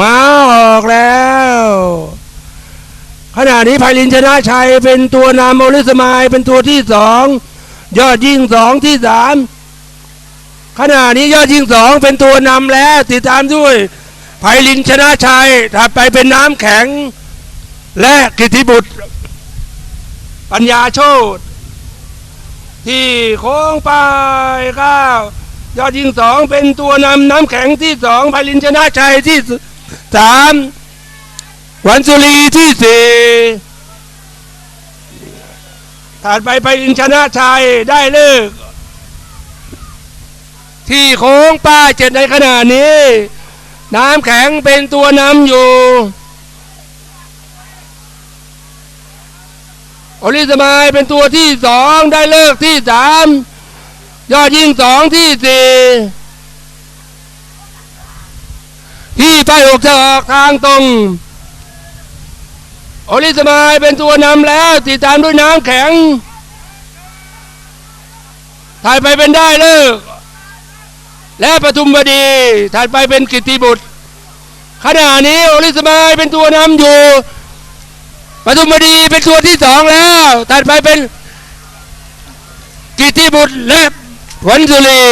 มาออกแล้ว ขณะนี้ไพลินชนะชัยเป็นตัวนำโอลิสมายเป็นตัวที่สองยอดยิงสองที่สามขณะนี้ยอดยิงสองเป็นตัวนำแล้วติดตามด้วยไพลินชนะชัยถัดไปเป็นน้ำแข็ง และกิติบุตร ปัญญาโชตที่โค้งไปก้าวยอดยิงสองเป็นตัวนำน้ำแข็งที่สองไพลินชนะชัยที่ สามวันสุรีที่สี่ถัดไปไพลินชนะชัยได้เลิก ที่โค้งป้าเจ็ดในขณะนี้ น้ำแข็งเป็นตัวนำอยู่โอลิสมายเป็นตัวที่สองได้เลิกที่สามยอดยิงสองที่สี่ ที่ป้าหกจะออกทางตรงโอลิสมายเป็นตัวนำแล้วติดตามด้วยน้ำแข็งถ่ายไปเป็นได้เลิกและปทุมบดีถัดไปเป็นกิตติบุตร ขณะนี้โอลิสมายเป็นตัวนำอยู่ปทุมบดีเป็นตัวที่สองแล้วถัดไปเป็นกิตติบุตรและผลสุรี